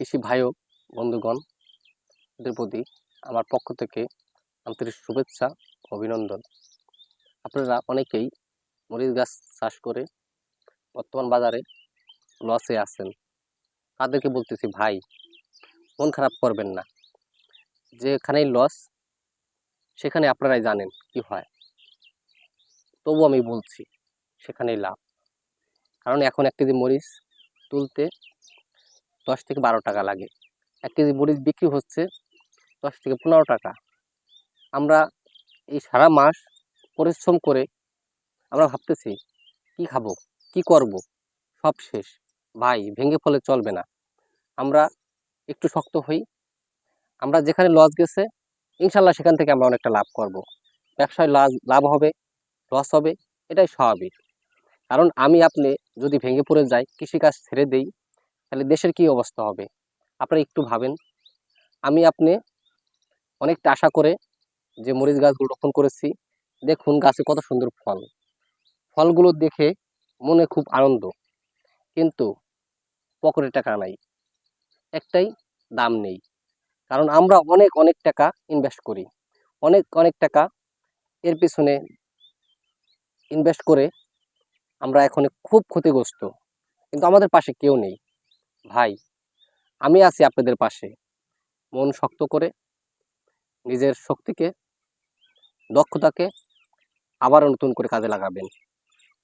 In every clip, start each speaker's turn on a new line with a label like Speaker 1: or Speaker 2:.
Speaker 1: কৃষি ভাই ও বন্ধুগণ, এদের প্রতি আমার পক্ষ থেকে আন্তরিক শুভেচ্ছা অভিনন্দন। আপনারা অনেকেই মরিচ গাছ চাষ করে বর্তমান বাজারে লসে আছেন। তাদেরকে বলতেছি, ভাই, মন খারাপ করবেন না। যেখানেই লস সেখানে আপনারাই জানেন কি হয়। তবু আমি বলছি, সেখানেই লাভ। কারণ এখন এক কেজি মরিচ তুলতে দশ থেকে বারো টাকা লাগে। এক কেজি মরিচ বিক্রি হচ্ছে দশ থেকে পনেরো টাকা। আমরা এই সারা মাস পরিশ্রম করে আমরা ভাবতেছি, কি খাব, কি করব? সব শেষ। ভাই, ভেঙে ফলে চলবে না। আমরা একটু শক্ত হই। আমরা যেখানে লস গেছে, ইনশাল্লাহ সেখান থেকে আমরা অনেকটা লাভ করব। ব্যবসায় লাভ লাভ হবে, লস হবে, এটাই স্বাভাবিক। কারণ আমি আপনি যদি ভেঙে পড়ে যাই, কৃষিকাজ ছেড়ে দেই তাহলে দেশের কি অবস্থা হবে? আপনারা একটু ভাবেন। আমি আপনি অনেকটা আশা করে যে মরিচ গাছগুলো রোপণ করেছি, দেখুন গাছে কত সুন্দর ফল। ফলগুলো দেখে মনে খুব আনন্দ, কিন্তু পকেটে টাকা নাই, একটাই দাম নেই। কারণ আমরা অনেক অনেক টাকা ইনভেস্ট করি। অনেক অনেক টাকা এর পিছনে ইনভেস্ট করে আমরা এখন খুব ক্ষতিগ্রস্ত, কিন্তু আমাদের পাশে কেউ নেই। ভাই, আমি আছি আপনাদের পাশে। মন শক্ত করে, নিজের শক্তিকে, দক্ষতাকে আবারও নতুন করে কাজে লাগাবেন।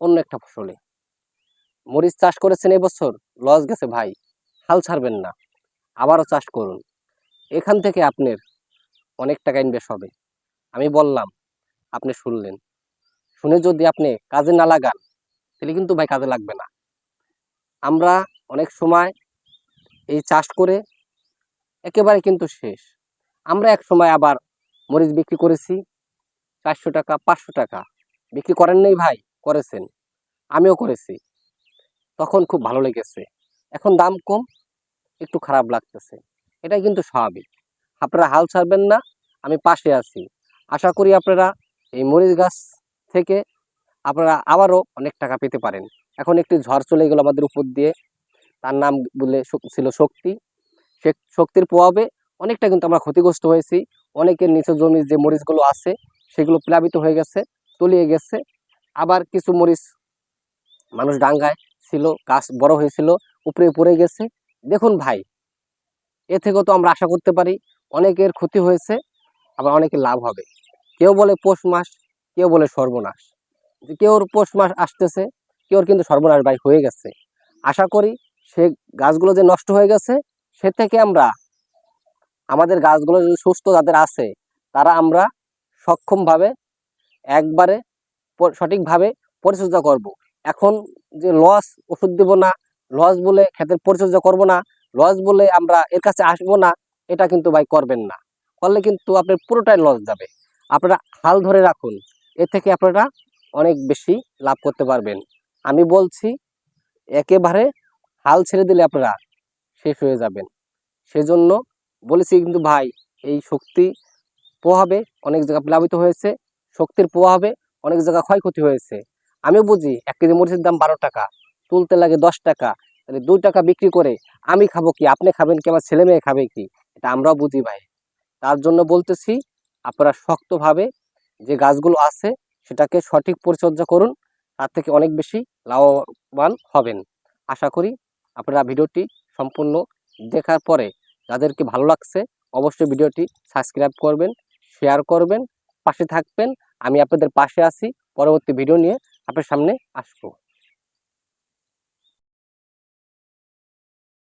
Speaker 1: অন্য একটা ফসলে। মরিচ চাষ করেছেন এবছর? লস গেছে ভাই। হাল ছাড়বেন না। আবারও চাষ করুন। এখান থেকে আপনার অনেক টাকা ইনভেস্ট হবে। আমি বললাম, আপনি শুনলেন। শুনে যদি আপনি কাজে না লাগান, তাহলে কিন্তু ভাই কাজে লাগবে না। আমরা অনেক সময় এই চাষ করে একেবারে কিন্তু শেষ। আমরা এক সময় আবার মরিচ বিক্রি করেছি, চারশো টাকা, পাঁচশো টাকা। বিক্রি করেন নাই ভাই, করেছেন। আমিও করেছি। তখন খুব ভালো লেগেছে। এখন দাম কম, একটু খারাপ লাগতেছে। এটাই কিন্তু স্বাভাবিক। আপনারা হাল ছাড়বেন না, আমি পাশে আছি। আশা করি আপনারা এই মরিচ গাছ থেকে আপনারা আবারও অনেক টাকা পেতে পারেন। এখন একটি ঝড় চলে গেল আমাদের উপর দিয়ে। তার নাম বলে ছিল শক্তি। সে শক্তির প্রভাবে অনেকটা কিন্তু আমরা ক্ষতিগ্রস্ত হয়েছি। অনেকের নিচু জমির যে মরিচগুলো আছে, সেগুলো প্লাবিত হয়ে গেছে, তলিয়ে গেছে। আবার কিছু মরিচ মানুষ ডাঙ্গায় ছিল, গাছ বড় হয়েছিল, উপরে পড়ে গেছে। দেখুন ভাই, এ থেকেও তো আমরা আশা করতে পারি অনেকের ক্ষতি হয়েছে, আবার অনেকের লাভ হবে। কেউ বলে পৌষ মাস, কেউ বলে সর্বনাশ। কেউর পৌষ মাস আসতেছে, কেউর কিন্তু সর্বনাশ ভাই হয়ে গেছে। আশা করি সে গাছগুলো যে নষ্ট হয়ে গেছে, সে থেকে আমরা, আমাদের গাছগুলো যদি সুস্থ যাদের আছে, তারা আমরা সক্ষমভাবে একবারে সঠিকভাবে পরিচর্যা করব। এখন যে লস ওষুধ দেব না লস বলে ক্ষেতের পরিচর্যা করব না লস বলে আমরা এর কাছে আসব না, এটা কিন্তু ভাই করবেন না। করলে কিন্তু আপনার পুরোটাই লস যাবে। আপনারা হাল ধরে রাখুন, এ থেকে আপনারা অনেক বেশি লাভ করতে পারবেন। আমি বলছি, একেবারে হাল ছেড়ে দিলে আপনারা শেষ হয়ে যাবেন। সেজন্য বলেছি কিন্তু ভাই, এই শক্তি প্রভাবে অনেক জায়গা প্লাবিত হয়েছে, শক্তির প্রভাবে অনেক জায়গা ক্ষয়ক্ষতি হয়েছে। আমিও বুঝি, এক কেজি মরিচের দাম বারো টাকা, তুলতে লাগে দশ টাকা, তাহলে দুই টাকা বিক্রি করে আমি খাব কি, আপনি খাবেন কি, আমার ছেলে মেয়ে খাবে কি, এটা আমরাও বুঝি ভাই। তার জন্য বলতেছি, আপনারা শক্তভাবে যে গাছগুলো আছে, সেটাকে সঠিক পরিচর্যা করুন, তার থেকে অনেক বেশি লাভবান হবেন। আশা করি আপনারা ভিডিওটি সম্পূর্ণ দেখার পরে যাদেরকে ভালো লাগছে, অবশ্যই ভিডিওটি সাবস্ক্রাইব করবেন, শেয়ার করবেন, পাশে থাকবেন। আমি আপনাদের পাশে আছি। পরবর্তী ভিডিও নিয়ে আপনার সামনে আসব।